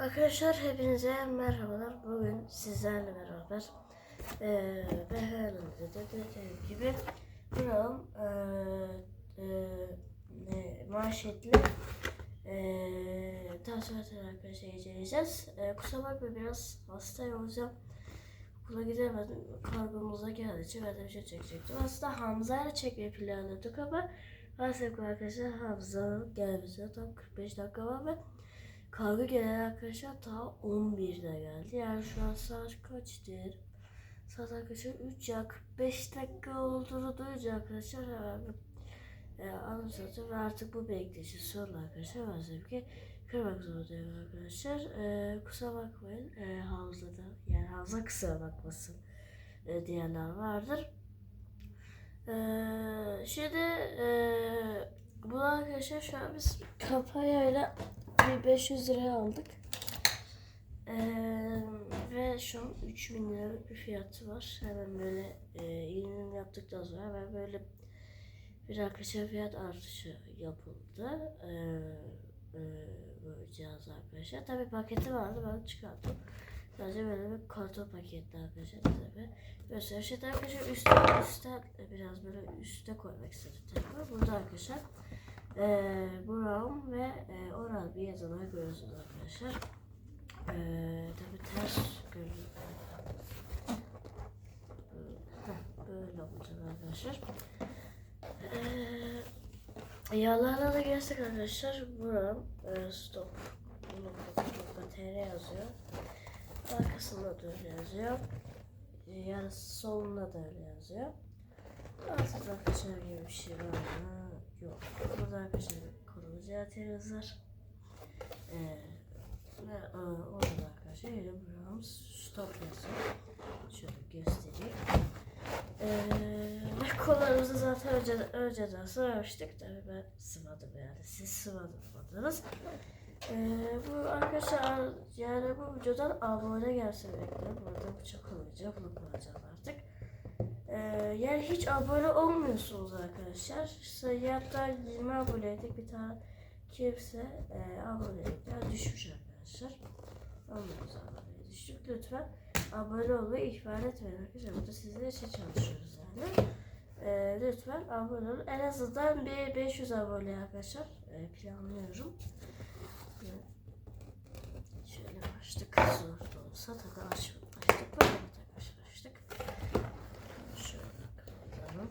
Arkadaşlar hepinize merhabalar. Bugün sizlerle beraber her dediğim gibi buram eee ne manşetli eee tavsiyeler arkadaşlar inceleyeceğiz. Eee kusura bakma biraz hasta olacağım. Okula gidemedim. Kargomuza geldiği için ben bir şey çekecektim. Aslında Hamza'yla çekmeyi planladık ama maalesef arkadaşlar Hamza'nın gelmesine tam 45 dakika var ve Kargo gelen arkadaşlar ta 11'de geldi. Yani şu an saat kaçtır? Saat arkadaşlar 3 ya 45 dakika olduğunu duyunca arkadaşlar hemen e, anımsadım ve artık bu bekleyişi sonra arkadaşlar maalesef ki kırmak zorundayım arkadaşlar. E, kusura bakmayın e, Hamza'da yani Hamza kusura bakmasın e, diyenler vardır. E, şimdi e, bu arkadaşlar şu an biz kampanyayla bir 500 liraya aldık. Ee, ve şu an 3000 lira bir fiyatı var. Hemen böyle e, indirim yaptıktan sonra hemen böyle bir arkadaşlar fiyat artışı yapıldı. Ee, e, bu cihaz arkadaşlar. Tabi paketi vardı ben çıkarttım. Sadece böyle bir karton paketli arkadaşlar. Tabi göster. Şey arkadaşlar üstte, üstte biraz böyle üstte koymak istedim. Tabii. Burada arkadaşlar e, Brown ve e, oral bir yazılar görüyorsunuz arkadaşlar. E, tabi ters görünüyor. Böyle olacak arkadaşlar. E, yağlarla da gelsek arkadaşlar. Brown e, stop. TR yazıyor. Arkasında da öyle yazıyor. Yarısı solunda da öyle yazıyor. Altında arkadaşlar gibi bir şey var mı? Yok. Burada arkadaşlar koruyucu arterimiz var. Ee, ve e, orada arkadaşlar yine buramız stop yazıyor. Şöyle göstereyim. Ee, kollarımızı zaten önce, önceden sıvamıştık. Tabii ben sıvadım yani. Siz sıvamadınız. Ee, bu arkadaşlar yani bu videodan abone gelse bekliyorum. Burada bıçak olmayacak. Bunu kullanacağız artık. Ee, yani hiç abone olmuyorsunuz arkadaşlar. Sayıyatta 20 aboneydik bir tane kimse e, abonelikler düşmüş arkadaşlar. Olmuyoruz aboneye düştük. Lütfen abone olmayı ihmal etmeyin arkadaşlar. Burada sizler için çalışıyoruz yani. Ee, lütfen abone olun. En azından bir 500 abone arkadaşlar e, planlıyorum. Şöyle açtık. Zor da olsa aç, açtık. Böyle arkadaşlar açtık. Şöyle kapatalım.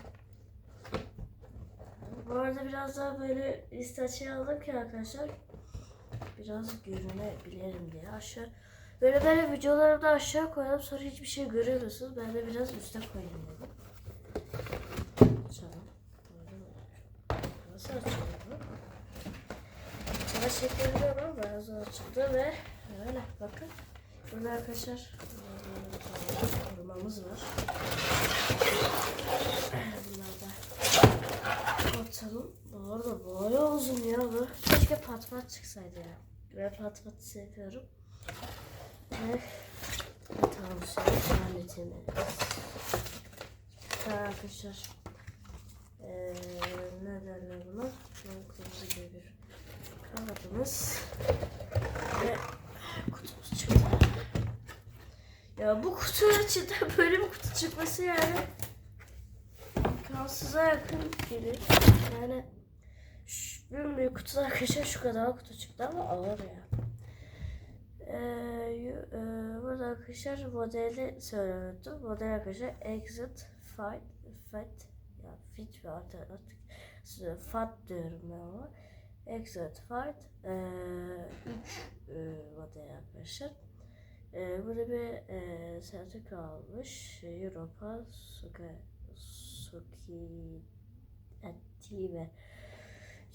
Bu arada biraz daha böyle liste açıya aldım ki arkadaşlar biraz görünebilirim diye aşağı böyle böyle videoları da aşağı koyalım sonra hiçbir şey göremiyorsunuz. Ben de biraz üste koyayım dedim. Açalım. Böyle Nasıl bu? Sana çekebiliyorum ama biraz zor açıldı ve öyle bakın. Burada arkadaşlar korumamız var. Atalım. Bu arada bayağı uzun ya bu. Keşke pat pat çıksaydı ya. Ben pat pat seviyorum. Ve şimdi aletini. Arkadaşlar. Eee ne derler buna? Kırmızı gibi bir kağıdımız. Ve kutumuz çıktı. Ya bu kutunun içinden böyle bir kutu çıkması yani kansıza yakın gibi. Yani şu, bir büyük kutuda arkadaşlar şu kadar kutu çıktı ama ağır ya. Ee, e, burada arkadaşlar modeli söylemedim. Model arkadaşlar exit, fight, fit, ya fit ve artık, artık fat diyorum ben ama. Exit, fight, 3 model arkadaşlar. Ee, burada bir e, sertifika almış. Europa Suka Ettiğime.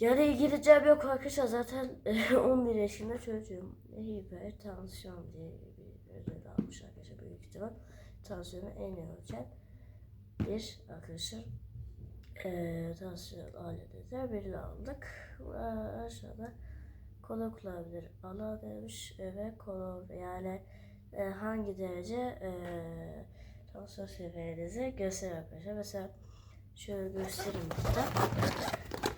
Yani İngilizcem yok arkadaşlar zaten 11 yaşında çocuğum. Hipertansiyon diye bir ödül almış arkadaşlar büyük ihtimal. Tansiyonu en ölçen bir arkadaşlar eee tansiyon aleti de birini aldık. Ve aşağıda kola kullanabilir. Allah demiş e, ve kola yani e, hangi derece e, tansiyon seviyenizi gösterir arkadaşlar. Mesela şöyle göstereyim burada.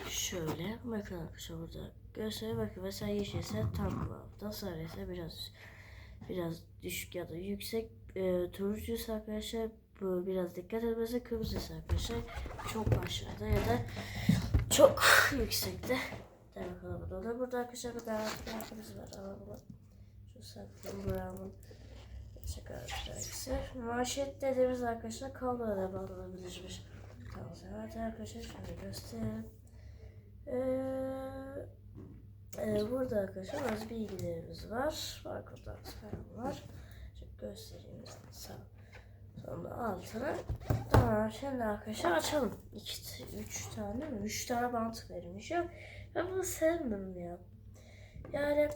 şöyle. Bakın arkadaşlar burada gösteriyor. Bakın mesela yeşilse tam kıvamda. Sarı ise biraz biraz düşük ya da yüksek. E, turuncuysa arkadaşlar bu biraz dikkat etmesi. Kırmızıysa arkadaşlar çok aşağıda ya da çok yüksekte. De bakalım burada. Burada arkadaşlar bir garanti kartımız var. Ama bunu şu saklayayım. Buramın Şaka arkadaşlar. Manşet dediğimiz arkadaşlar kabloya bağlanabilirmiş. Tamam. Evet arkadaşlar şöyle göstereyim. Ee, e, burada arkadaşlar bazı bilgilerimiz var. Barkodlarımız falan var. Şöyle göstereyim sağ. Sonra altına. Tamam şimdi arkadaşlar açalım. 2 3 tane mi? 3 tane bant verilmiş ya. Ben bunu sevmiyorum ya. Yani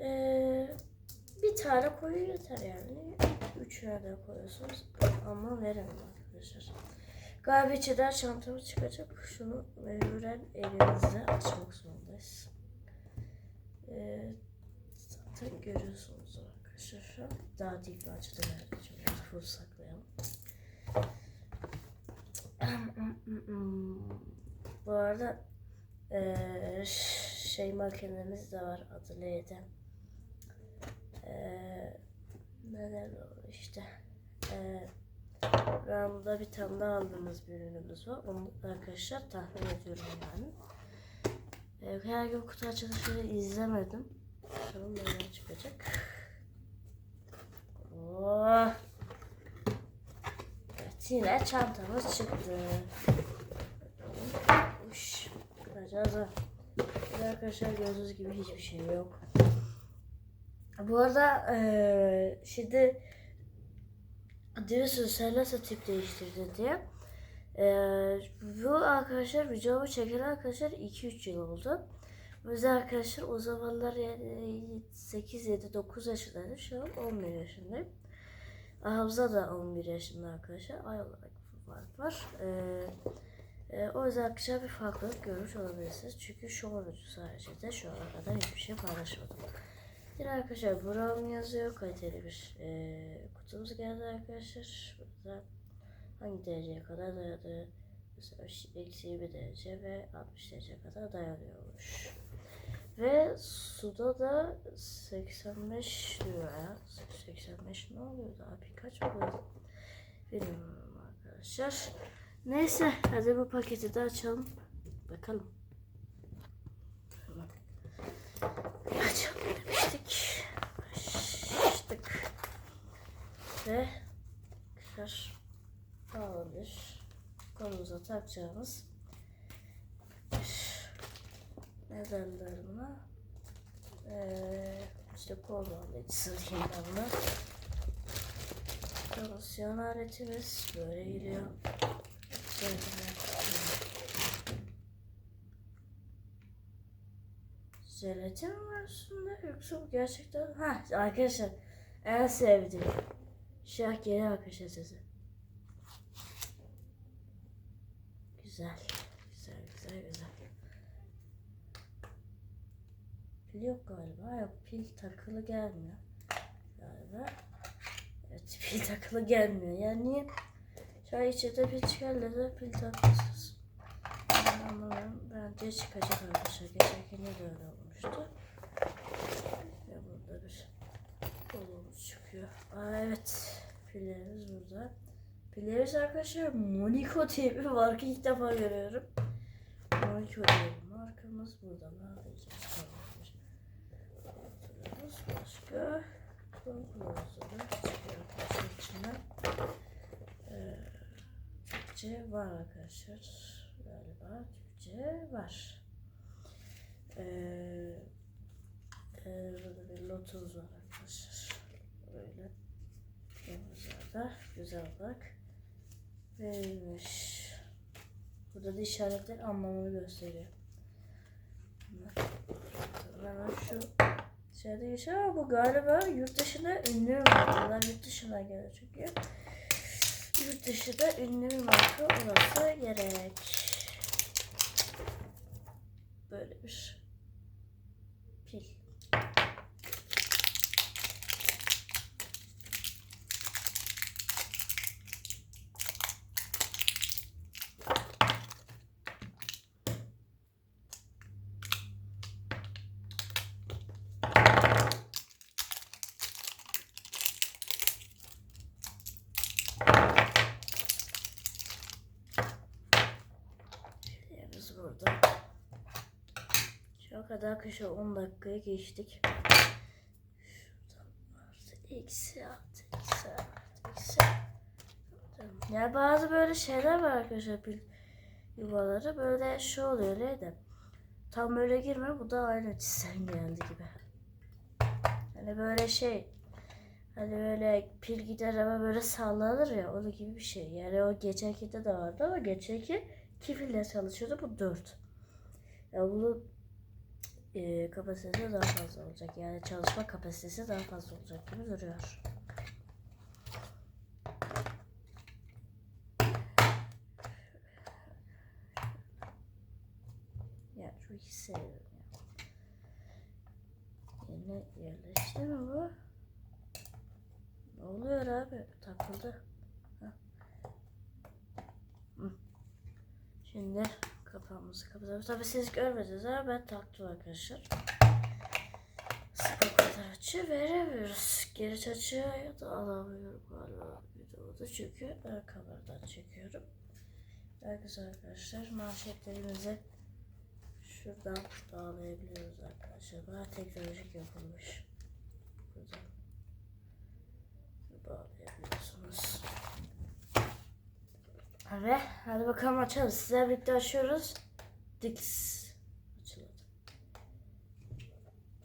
eee bir tane koyun yeter yani. Üçüne de koyuyorsunuz. Ama veremem arkadaşlar. Galiba içinden çantamız çıkacak. Şunu mecburen elimizle açmak zorundayız. Ee, zaten görüyorsunuz arkadaşlar şu an. Daha dik bir açıda. Şimdi full saklayalım. Bu arada eee, şey makinemiz de var adı neydi? Eee neler olur işte. Eee Ramda bir tane daha aldığımız bir ürünümüz var. Onu da arkadaşlar tahmin ediyorum yani. Ee, her gün kutu açılışını izlemedim. Bakalım neler çıkacak. Oh. Evet yine çantamız çıktı. Uş, kıracağız ha. Bir de Arkadaşlar gördüğünüz gibi hiçbir şey yok. Bu arada eee şimdi diyorsunuz sen nasıl tip değiştirdin diye. Ee, bu arkadaşlar videomu çeken arkadaşlar 2-3 yıl oldu. O arkadaşlar o zamanlar yani 8, 7, 9 yaşındaydım. Şu an 11 yaşındayım. Hamza da 11 yaşında arkadaşlar. Ay olarak fark var. Ee, e, o yüzden arkadaşlar bir farklılık görmüş olabilirsiniz. Çünkü şu an sadece şu ana kadar hiçbir şey paylaşmadım. Yine arkadaşlar Brown yazıyor. Kaliteli bir e, kutumuz geldi arkadaşlar. Burada hangi dereceye kadar dayadığı mesela eksi 20 derece ve 60 derece kadar dayanıyormuş. Ve suda da 85 liraya 85 ne oluyor daha birkaç mı oluyor? Bilmiyorum arkadaşlar. Neyse hadi bu paketi de açalım. Bakalım. Açalım demiştik. Açtık. Ve arkadaşlar bağlanır. Kolumuza takacağımız bir ne derler buna? Ee, işte kol bağlayıcısı diyeyim ben buna. Promosyon aletimiz böyle geliyor. Şöyle Jelatin mi var üstünde yoksa gerçekten... Ha arkadaşlar en sevdiğim. Şah geliyor arkadaşlar sesi. Güzel. Güzel güzel güzel. Pil yok galiba. Yok pil takılı gelmiyor. Galiba. Evet pil takılı gelmiyor. Yani niye? An içeride pil çıkarla pil takmışsınız. Ben anlamıyorum. Bence çıkacak arkadaşlar. Geçerken de öyle olmuştu. Ve burada bir kolumuz çıkıyor. Aa, evet. Pillerimiz burada. Pillerimiz arkadaşlar Monaco diye bir marka ilk defa görüyorum. Monaco diye bir markamız burada. Hatırlıyoruz. Başka kullanıcıları çıkıyor arkadaşlar içinden. Ee, Türkçe var arkadaşlar. Galiba Türkçe var. Ee, e, burada bir lotus var arkadaşlar. Böyle. Yanımızda güzel bak. Verilmiş. Burada da işaretler anlamını gösteriyor. Hemen şu şeyde geçiyor ama bu galiba yurt dışında ünlü bir markalar yurt dışına geliyor çünkü. Yurt dışında ünlü bir marka olması gerek. Böyle bir pil. Kadar arkadaşlar 10 dakikaya geçtik. Şuradan artı eksi artı eksi artı eksi. Ya bazı böyle şeyler var arkadaşlar pil yuvaları böyle şey oluyor öyle de. Tam böyle girme bu da aynı çizsen geldi gibi. Hani böyle şey hani böyle pil gider ama böyle sallanır ya onun gibi bir şey. Yani o geçenkide de vardı ama geçenki iki pille çalışıyordu bu dört. Ya bunun e, kapasitesi daha fazla olacak. Yani çalışma kapasitesi daha fazla olacak gibi duruyor. Ya şu ya. Yine yerleşti mi bu? Ne oluyor abi? Takıldı. Şimdi kapağımızı kapatalım. Tabii siz görmediniz ama ben taktım arkadaşlar. Sıkı kadar açı veremiyoruz. Geri açıya da alamıyorum galiba videoda çünkü ön kameradan çekiyorum. Herkese arkadaşlar manşetlerimizi şuradan bağlayabiliyoruz arkadaşlar. Daha teknolojik yapılmış. Buradan bağlayabiliyorsunuz. Ve hadi bakalım açalım. Sizler birlikte açıyoruz. Dix açıldı.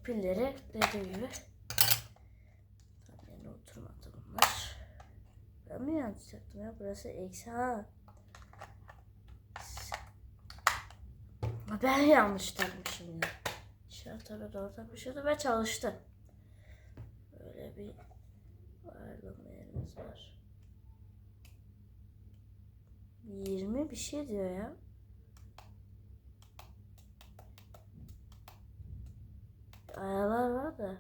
Pilleri dediğim gibi. Yerine oturmadı bunlar. Ben mi yanlış yaptım ya? Burası eksi ha. Ben yanlış takmışım ya. Şartlara doğru takmışım ve çalıştı. Böyle bir ayarlama yerimiz var. 20 bir şey diyor ya. Ayarlar var da.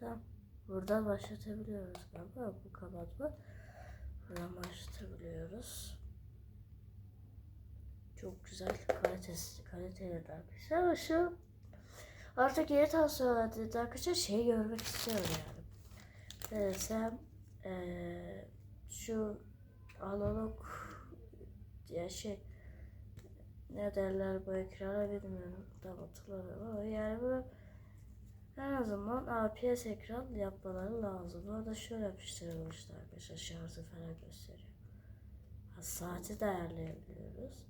Tamam. Buradan başlatabiliyoruz galiba. Bu kapatma. Buradan başlatabiliyoruz. Çok güzel kalitesi, kaliteli arkadaşlar. Şu artık yeni tavsiyeler dedi arkadaşlar şey görmek istiyorum yani. Desem eee şu analog ya şey ne derler bu ekrana bilmiyorum tam hatırlamıyorum ama yani bu en azından APS ekran yapmaları lazım. Orada şöyle yapıştırılmışlar arkadaşlar şarjı falan gösteriyor. Ha, saati de ayarlayabiliyoruz.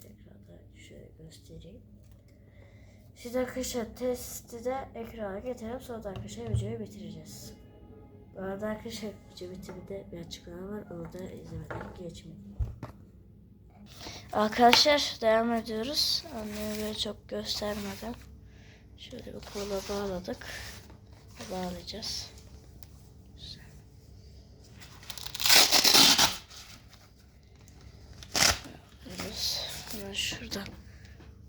Tekrar da şöyle göstereyim. Şimdi arkadaşlar testi de ekrana getirelim sonra da arkadaşlar videoyu bitireceğiz. Bu arada arkadaşlar video bitiminde bir açıklama var. Orada izlemeden geçmeyin. Arkadaşlar devam ediyoruz. Böyle çok göstermeden. Şöyle bir kola bağladık. Bağlayacağız. Yapıyoruz. Hemen şuradan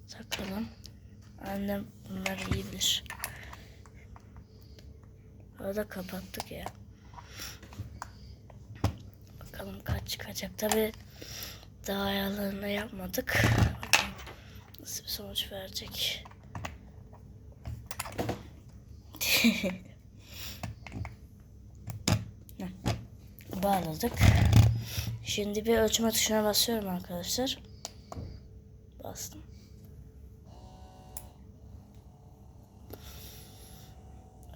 takalım. Annem bunları iyi bilir. Arada kapattık ya. Bakalım kaç çıkacak. Tabi daha ayarlarını yapmadık. Bakalım nasıl bir sonuç verecek. Bağladık. Şimdi bir ölçme tuşuna basıyorum arkadaşlar. Bastım.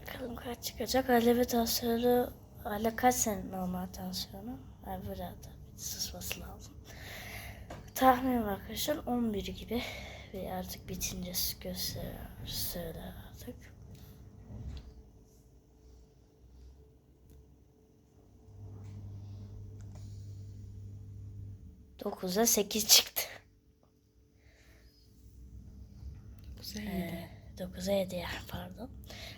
Bakalım kaç çıkacak. Alevi tansiyonu hala kaç senin normal tansiyonu? Ha, burada bir sısması lazım. Tahminim arkadaşlar 11 gibi ve artık bitince gösterir söyler artık. Dokuzda sekiz çıktı. Güzel Ee, 9'a 7 yani pardon.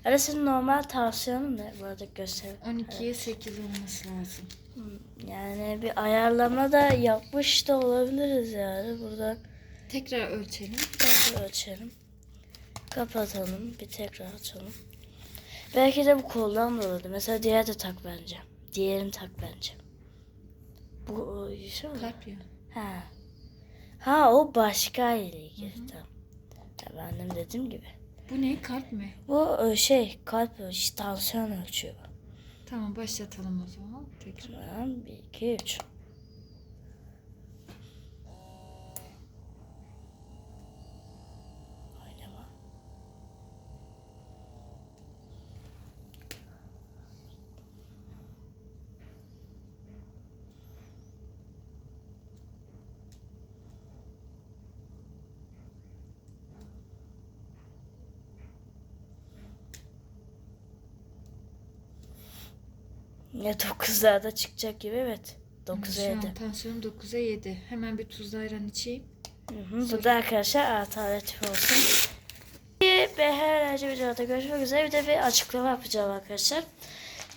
Öyle senin normal tansiyonun ne? Bu arada göster. 12'ye 8 olması lazım. Hmm, Yani bir ayarlama da yapmış da olabiliriz yani. Buradan Tekrar ölçelim. tekrar ölçelim. Kapatalım. Bir tekrar açalım. Belki de bu koldan da olabilir. Mesela diğer de tak bence. Diğerini tak bence. Bu şey? Kalp ya. Ha. Ha o başka ile ilgili. Tamam. Ya ben de dediğim gibi. Bu ne? Kalp mi? Bu e, şey kalp ölçü, tansiyon ölçüyor. Tamam başlatalım o zaman. Tekrar. Tamam. 1, 2, 3. Ya 9'larda çıkacak gibi evet. 9'a Şu 7. an tansiyonum 9'a 7. Hemen bir tuzlu ayran içeyim. Hı hı, Bu da arkadaşlar alternatif olsun. Bir BH videoda görüşmek üzere. Bir de bir açıklama yapacağım arkadaşlar.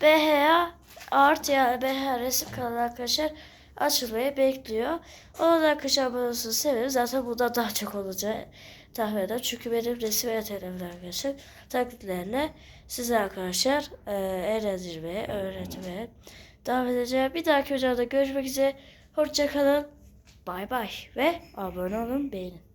BH'a art yani BH resim kanalı arkadaşlar açılmayı bekliyor. Onu da arkadaşlar abone olursanız sevinirim. Zaten burada daha çok olacak tahmin ederim. Çünkü benim resim yeteneğimle arkadaşlar taklitlerle size arkadaşlar e, eğlendirmeye, öğretmeye devam edeceğim. Bir dahaki videoda görüşmek üzere. Hoşçakalın. Bay bay ve abone olun, beğenin.